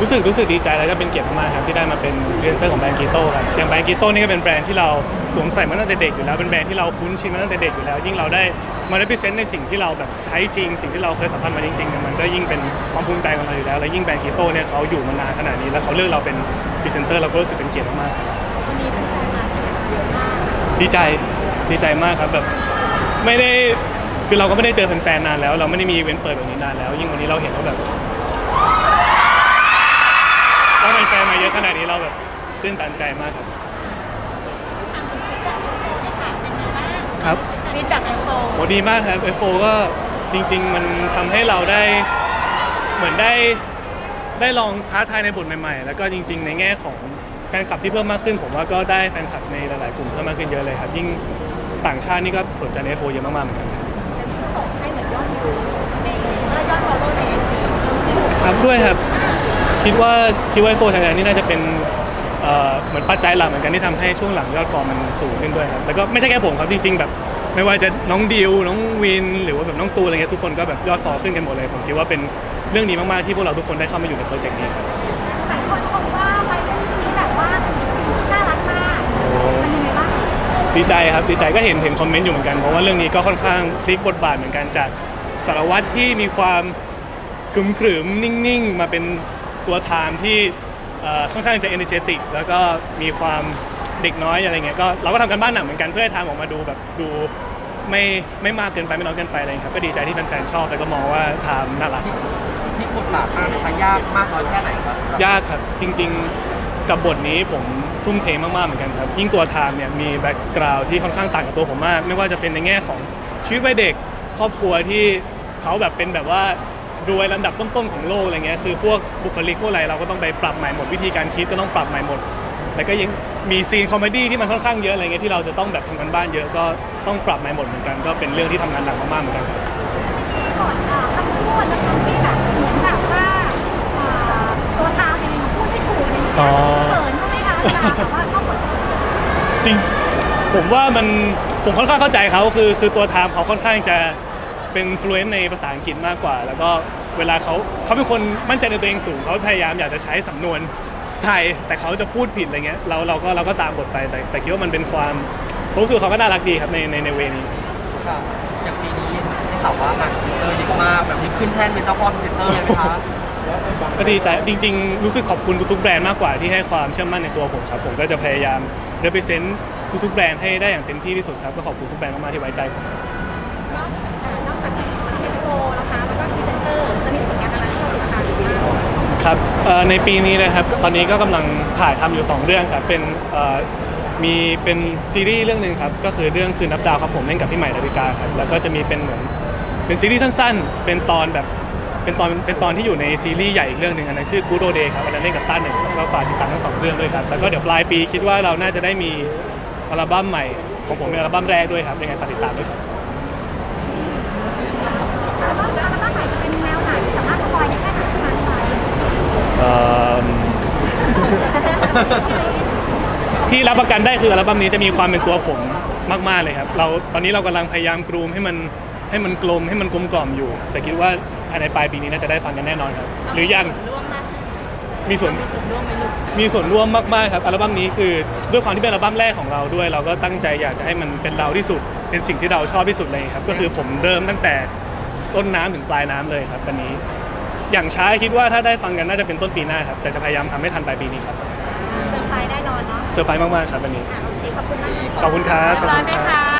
รู้สึกรู้สึกดีใจแล้วก็เป็นเกียรติมากๆครับที่ได้มาเป็นพรีเซนเตอร์ของแบรนด์กีโต้ครับอย่างแบรนด์กีโต้นี่ก็เป็นแบรนด์ที่เราสวมใส่มาตั้งแต่เด็กอยู่แล้วเป็นแบรนด์ที่เราคุ้นชินมาตั้งแต่เด็กอยู่แล้ว ยิ่งเราได้มาได้พรีเซนต์ในสิ่งที่เราแบบใช้จริง สิ่งที่เราเคยสัมผัสมาจริงๆเนี่ยมันก็ยิ่งเป็นความภูมิใจของเราอยู่แล้ว และยิ่งแบรนด์กีโต้เนี่ยเขาอยู่มานานขนาดนี้แล้วเขาเลือกเราเป็นพรีเซนเตอร์เราก็รู้สึกเป็นเกียรติมากๆครับวันนี้แฟนๆมาเชียร์เยอะมากดีใจดีใจมากครับแบบไม่ได้คือเราก็ไม่ได้เจอแฟนๆนานแล้ว เราไม่ได้มีอีเวนต์เปิดแบบนี้นานแล้ว ยิ่งวันนี้เราเห็นว่าแบบว่าแฟนๆมาเย อะขนาดนี้เราแบบตื้นตันใจมากครับ ครับ ฟีดแบ็กไอโฟโหดีมากครับ F4 ก็จริง ๆ มันทำให้เราได้เหมือนได้ได้ลองท้าทายในบทใหม่ ๆ แล้วก็จริง ๆ ในแง่ของแฟนคลับที่เพิ่มมากขึ้น ผมว่าก็ได้แฟนคลับในหลาย ๆ กลุ่มเพิ่มมากขึ้นเยอะเลยครับ ยิ่งต่างชาตินี่ก็สนใจใน F4 เยอะมาก ๆ เหมือนกันครับส่งให้เหมือนยอดวิวในยอดฟอลโล่ในไอจีครับด้วยครับ คิดว่าคิดว่าโฟร์ไทยแลนด์นี่น่าจะเป็นเอ่อเหมือนปัจจัยหลักเหมือนกันที่ทำให้ช่วงหลังยอดฟอร์มมันสูงขึ้นด้วยครับแล้วก็ไม่ใช่แค่ผมครับจริงๆแบบ ไม่ว่าจะน้องดิวน้องวิน หรือว่าแบบน้องตูนอะไรเงี้ยทุกคนก็แบบยอดฟอร์ขึ้นกันหมดเลยผมคิดว่าเป็นเรื่องดีมากๆที่พวกเราทุกคนได้เข้ามาอยู่ในโปรเจกต์นี้ครับ หลายคนชมว่าไปแล้วที่แบบว่าน่ารักมากมันยังไงบ้างดีใจครับดีใจก็เห็นเห็นคอมเมนต์อยู่เหมือนกันเพราะว่าเรื่องนี้ก็ค่อนข้างพลิกบทบาทเหมือนกันจากสารวัตรที่มีความกึมขรึมนิ่งๆ มาเป็น ตัวไทม์ที่เอ่อค่อนข้างจะเอเนเจติกแล้วก็มีความเด็กน้อยอะไรเงี้ยก็เราก็ทำกันบ้านหนักเหมือนกันเพื่อให้ทำออกมาดูแบบดูไม่ไม่มากเกินไปไม่น้อยเกินไปอะไรเงี้ยครับก็ดีใจที่แฟนๆชอบแล้วก็มองว่าไทม์น่ารักพลิกบทบาทมากนะคะยากมากน้อยแค่ไหนครับยากครับจริงๆกับบทนี้ผมทุ่มเทมากๆเหมือนกันครับ ยิ่งตัวไทม์เนี่ยมีแบ็กกราวด์ที่ค่อนข้างต่างกับตัวผมมาก ไม่ว่าจะเป็นในแง่ของชีวิตวัยเด็กครอบครัวที่เขาแบบเป็นแบบว่า รวยลำดับต้นๆของโลกอะไรเงี้ยคือพวกบุคลิกพวกอะไรเราก็ต้องไปปรับใหม่หมดวิธีการคิดก็ต้องปรับใหม่หมดแล้วก็ยังมีซีนคอมเมดี้ที่มันค่อนข้างเยอะอะไรเงี้ยที่เราจะต้องแบบทำกันบ้านเยอะก็ต้องปรับใหม่หมดเหมือนกันก็เป็นเรื่องที่ทำงานหนักมากๆเหมือนกันครับ ก่อนอะคำพูดแล้วคำที่แบบเหมือนแบบว่าอ่าตัวทางเองพูดไม่ถูกเงี้ยอ๋อ เขินใช่ไหมคะเวลาแบบว่าเข้าบทจริงผมว่ามันผมค่อนข้างเข้าใจเขาคือคือตัวไทม์เขาค่อนข้างจะ เป็นฟลูเอนซ์ในภาษาอังกฤษมากกว่า แล้วก็เวลาเขาเขาเป็นคนมั่นใจในตัวเองสูงเขาพยายามอยากจะใช้สำนวนไทย แต่เขาจะพูดผิดอะไรเงี้ยเราเราก็เราก็ตามบทไปแต่แต่คิดว่ามันเป็นความผมรู้สึกว่าเขาก็น่ารักดีครับในในในเวนี้ค่ะอย่างปีนี้ได้ข่าวว่ามาพรีเซนเตอร์เยอะมากแบบนี้ขึ้นแท่นเป็นเจ้าพ่อพรีเซนเตอร์เลยไหมคะก็ดีใจจริง ๆ รู้สึกขอบคุณทุกๆแบรนด์มากกว่าที่ให้ความเชื่อมั่นในตัวผมครับ ผมก็จะพยายาม represent ทุกๆแบรนด์ให้ได้อย่างเต็มที่ที่สุดครับก็ขอบคุณทุกแบรนด์มากๆที่ไว้ใจผมครับ ครับเอ่อในปีนี้นะครับตอนนี้ก็กำลังถ่ายทำอยู่ 2 เรื่องครับเป็นเอ่อมีเป็นซีรีส์เรื่องหนึ่งครับก็คือเรื่องคืนนับดาวครับผมเล่นกับพี่ใหม่ดาวิกาครับแล้วก็จะมีเป็นเหมือนเป็นซีรีส์สั้นๆ เป็นตอนแบบเป็นตอนเป็นตอนที่อยู่ในซีรีส์ใหญ่อีกเรื่องหนึ่งอันนั้นชื่อ Good Old Day ครับอันนั้นเล่นกับต้าหนึ่งครับก็ฝากติดตามทั้งสองเรื่องด้วยครับแล้วก็เดี๋ยวปลายปีคิดว่าเราน่าจะได้มีอัลบั้มใหม่ของผมเป็นอัลบั้มแรกด้วยครับยังไงฝากติดตามด้วยครับ อัลบั้มอัลบั้มใหม่จะเป็นแนวไหนสามารถสปอยได้แค่ไหนประมาณไหน เอิ่มที่รับประกันได้คืออัลบั้มนี้จะมีความเป็นตัวผมมาก ๆเลยครับ เราตอนนี้เรากำลังพยายามกรูมให้มันให้มันกลมให้มันกลมกล่อมอยู่ แต่คิดว่าภายในปลายปีนี้น่าจะได้ฟังกันแน่นอนครับ หรือยังร่วมมากมีส่วน มีส่วนร่วมไหมลูกมีส่วนร่วมมากๆครับอัลบั้มนี้คือด้วยความที่เป็นอัลบั้มแรกของเราด้วย เราก็ตั้งใจอยากจะให้มันเป็นเราที่สุด เป็นสิ่งที่เราชอบที่สุดเลยครับ ก็คือผมเริ่มตั้งแต่ต้นน้ำถึงปลายน้ำเลยครับวันนี้ อย่างช้าคิดว่าถ้าได้ฟังกันน่าจะเป็นต้นปีหน้าครับแต่จะพยายามทำให้ทันปลายปีนี้ครับเซอร์ไพรส์แน่นอนเนาะเซอร์ไพรส์มากๆครับวันนี้ อะโอเคขอบคุณมากขอบคุณครับเรียบร้อยไหมคะ